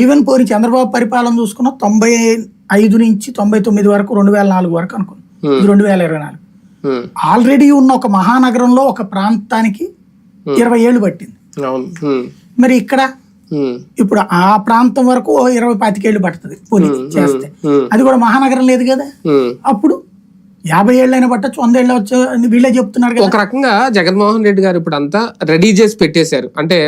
Even పోయి చంద్రబాబు పరిపాలన చూసుకున్న తొంభై ఐదు నుంచి తొంభై తొమ్మిది వరకు రెండు వేల నాలుగు వరకు అనుకుంది ఇది రెండు వేల ఇరవై నాలుగు. ఆల్రెడీ ఉన్న ఒక మహానగరంలో ఒక ప్రాంతానికి ఇరవై ఏళ్ళు పట్టింది. మరి ఇక్కడ ఇప్పుడు ఆ ప్రాంతం వరకు ఇరవై పాతికేళ్ళు పడుతుంది పోనీ చేస్తే. అది కూడా మహానగరం లేదు కదా. అప్పుడు యాభై ఏళ్ళైనా పట్టచ్చు వంద ఏళ్ళు వచ్చు వీళ్ళే చెప్తున్నారు ఒక రకంగా జగన్మోహన్ రెడ్డి గారు ఇప్పుడు అంతా రెడీ చేసి పెట్టేశారు. అంటే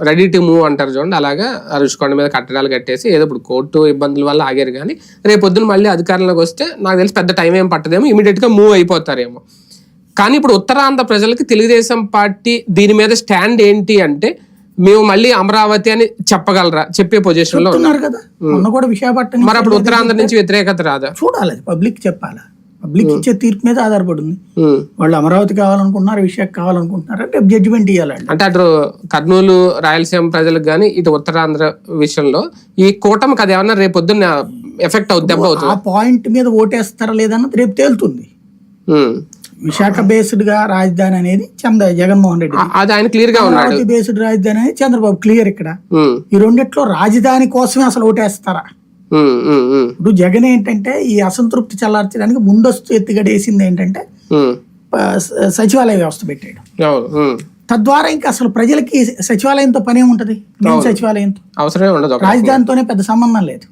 రెడీ టు మూవ్ అంటారు చూడండి. అలాగా రుషికొండ మీద కట్టడాలు కట్టేసి ఏదో ఇప్పుడు కోర్టు ఇబ్బందుల వల్ల ఆగారు కానీ రేపు పొద్దున మళ్ళీ అధికారంలోకి వస్తే నాకు తెలిసి పెద్ద టైం ఏం పట్టదేమో. ఇమీడియట్గా మూవ్ అయిపోతారేమో. కానీ ఇప్పుడు ఉత్తరాంధ్ర ప్రజలకి తెలుగుదేశం పార్టీ దీని మీద స్టాండ్ ఏంటి అంటే మేము మళ్ళీ అమరావతి అని చెప్పగలరా? చెప్పే పొజిషన్లో ఉన్నారు. కదా. కూడా విశాఖపట్నం మరి అప్పుడు ఉత్తరాంధ్ర నుంచి వ్యతిరేకత రాదా? చూడాలి. పబ్లిక్ చెప్పాలా? పబ్లిక్ ఇచ్చే తీర్పు మీద ఆధారపడి ఉంది ఉమ్. వాళ్ళు అమరావతి కావాలనుకుంటున్నారు విశాఖ కావాలనుకుంటున్నారు అంటే జడ్జిమెంట్ ఇవ్వాలి వాళ్ళు. అంటే అటు కర్నూలు రాయలసీమ ప్రజలకు కానీ ఇటు ఉత్తరాంధ్ర విషయంలో ఈ కూటమికి అది ఏమన్నా రేపు పొద్దున్న ఎఫెక్ట్ అవుతుంది ఆ పాయింట్ మీద ఓటేస్తారా లేదన్నది రేపు తేలుతుంది ఉమ్. విశాఖ బేస్డ్గా రాజధాని అనేది చంద్ర జగన్మోహన్ రెడ్డి అది ఆయన క్లియర్గా ఉన్నాడు బేస్డ్ రాజధాని అనేది చంద్రబాబు క్లియర్ ఇక్కడ. ఈ రెండిట్లో రాజధాని కోసమే అసలు ఓటేస్తారా. ఇప్పుడు జగన్ ఏంటంటే ఈ అసంతృప్తి చల్లార్చడానికి ముందస్తు ఎత్తుగడ వేసింది ఏంటంటే సచివాలయ వ్యవస్థ పెట్టాడు. తద్వారా ఇంకా అసలు ప్రజలకి సచివాలయంతో పని ఏముంటది మెయిన్ సచివాలయంతో. అవసరమే ఉండదు ఒక రాజధానితోనే పెద్ద సంబంధం లేదు.